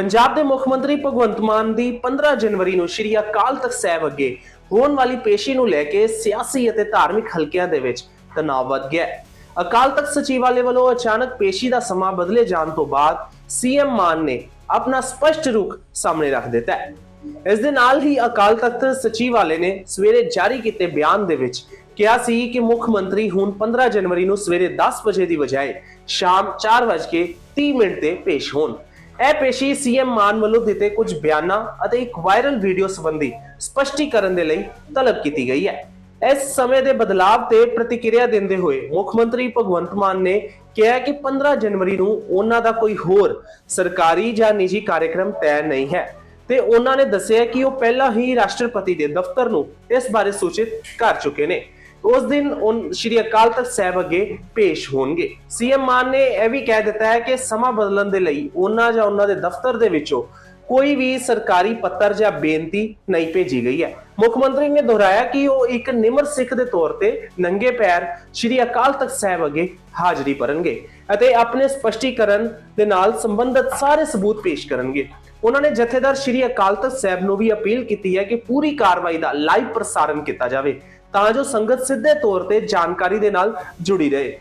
ਪੰਜਾਬ ਦੇ ਮੁੱਖ ਮੰਤਰੀ ਭਗਵੰਤ ਮਾਨ ਦੀ 15 ਜਨਵਰੀ ਨੂੰ ਸ਼੍ਰੀ ਅਕਾਲ ਤਖਤ ਸਾਹਿਬ ਅੱਗੇ ਹੋਣ ਵਾਲੀ ਪੇਸ਼ੀ ਨੂੰ ਲੈ ਕੇ ਸਿਆਸੀ ਅਤੇ ਧਾਰਮਿਕ ਹਲਕਿਆਂ ਦੇ ਵਿੱਚ ਤਣਾਅ ਵੱਧ ਗਿਆ ਹੈ। ਅਕਾਲ ਤਖਤ ਸਚਿਵਾਲੇ ਵੱਲੋਂ ਅਚਾਨਕ ਪੇਸ਼ੀ ਦਾ ਸਮਾਂ ਬਦਲੇ ਜਾਣ ਤੋਂ ਬਾਅਦ ਸੀਐਮ ਮਾਨ ਨੇ ਆਪਣਾ ਸਪਸ਼ਟ ਰੁਖ ਸਾਹਮਣੇ ਰੱਖ ਦਿੱਤਾ ਹੈ। ਇਸ ਦੇ ਨਾਲ ਹੀ ਅਕਾਲ ਤਖਤ ਸਚਿਵਾਲੇ ਨੇ ਸਵੇਰੇ ਜਾਰੀ ਕੀਤੇ ਬਿਆਨ ਦੇ ਵਿੱਚ ਕਿਹਾ ਸੀ ਕਿ ਮੁੱਖ ਮੰਤਰੀ ਹੁਣ 15 ਜਨਵਰੀ ਨੂੰ ਸਵੇਰੇ 10 ਵਜੇ ਦੀ ਬਜਾਏ ਸ਼ਾਮ 4:30 ਮਿੰਟ ਤੇ ਪੇਸ਼ ਹੋਣ। ਇਹ ਪੇਸ਼ੀ ਸੀਐਮ ਮਾਨ ਵੱਲੋਂ ਦਿੱਤੇ ਕੁਝ ਬਿਆਨਾਂ ਅਤੇ ਇੱਕ ਵਾਇਰਲ ਵੀਡੀਓ ਸੰਬੰਧੀ ਸਪਸ਼ਟੀਕਰਨ ਦੇ ਲਈ ਤਲਬ ਕੀਤੀ ਗਈ ਹੈ। ਇਸ ਸਮੇਂ ਦੇ ਬਦਲਾਵ ਤੇ ਪ੍ਰਤੀਕਿਰਿਆ ਦਿੰਦੇ ਹੋਏ ਮੁੱਖ ਮੰਤਰੀ ਭਗਵੰਤ ਮਾਨ ਨੇ ਕਿਹਾ ਕਿ 15 ਜਨਵਰੀ ਨੂੰ ਉਹਨਾਂ ਦਾ ਕੋਈ ਹੋਰ ਸਰਕਾਰੀ ਜਾਂ ਨਿੱਜੀ ਕਾਰਜਕ੍ਰਮ ਤੈਅ ਨਹੀਂ ਹੈ ਤੇ ਉਹਨਾਂ ਨੇ ਦੱਸਿਆ ਕਿ ਉਹ ਪਹਿਲਾਂ ਹੀ ਰਾਸ਼ਟਰਪਤੀ ਦੇ ਦਫ਼ਤਰ ਨੂੰ ਇਸ ਬਾਰੇ ਸੂਚਿਤ ਕਰ ਚੁੱਕੇ ਨੇ। ਉਸ ਦਿਨ ਉਹ ਸ਼੍ਰੀ ਅਕਾਲ ਤਖਤ ਸਾਹਿਬ ਅੱਗੇ ਪੇਸ਼ ਹੋਣਗੇ। ਸੀਐਮ ਮਾਨ ਨੇ ਇਹ ਵੀ ਕਹਿ ਦਿੱਤਾ ਹੈ ਕਿ ਸਮਾਂ ਬਦਲਣ ਦੇ ਲਈ ਉਹਨਾਂ ਜਾਂ ਉਹਨਾਂ ਦੇ ਦਫ਼ਤਰ ਦੇ ਵਿੱਚੋਂ ਕੋਈ ਵੀ ਸਰਕਾਰੀ ਪੱਤਰ ਜਾਂ ਬੇਨਤੀ ਨਹੀਂ ਭੇਜੀ ਗਈ ਹੈ। ਮੁੱਖ ਮੰਤਰੀ ਨੇ ਦੁਹਰਾਇਆ ਕਿ ਉਹ ਇੱਕ ਨਿਮਰ ਸਿੱਖ ਦੇ ਤੌਰ ਤੇ ਨੰਗੇ ਪੈਰ ਸ਼੍ਰੀ ਅਕਾਲ ਤਖਤ ਸਾਹਿਬ ਅੱਗੇ ਹਾਜ਼ਰੀ ਭਰਨਗੇ ਅਤੇ ਆਪਣੇ ਸਪਸ਼ਟੀਕਰਨ ਦੇ ਨਾਲ ਸੰਬੰਧਿਤ ਸਾਰੇ ਸਬੂਤ ਪੇਸ਼ ਕਰਨਗੇ। ਉਹਨਾਂ ਨੇ ਜਥੇਦਾਰ ਸ਼੍ਰੀ ਅਕਾਲ ਤਖਤ ਸਾਹਿਬ ਨੂੰ ਵੀ ਅਪੀਲ ਕੀਤੀ ਹੈ ਕਿ ਪੂਰੀ ਕਾਰਵਾਈ ਦਾ ਲਾਈਵ ਪ੍ਰਸਾਰਣ ਕੀਤਾ ਜਾਵੇ। ਤਾਂ ਜੋ ਸੰਗਤ ਸਿੱਧੇ ਤੌਰ ਤੇ ਜਾਣਕਾਰੀ ਦੇ ਨਾਲ ਜੁੜੀ ਰਹੇ।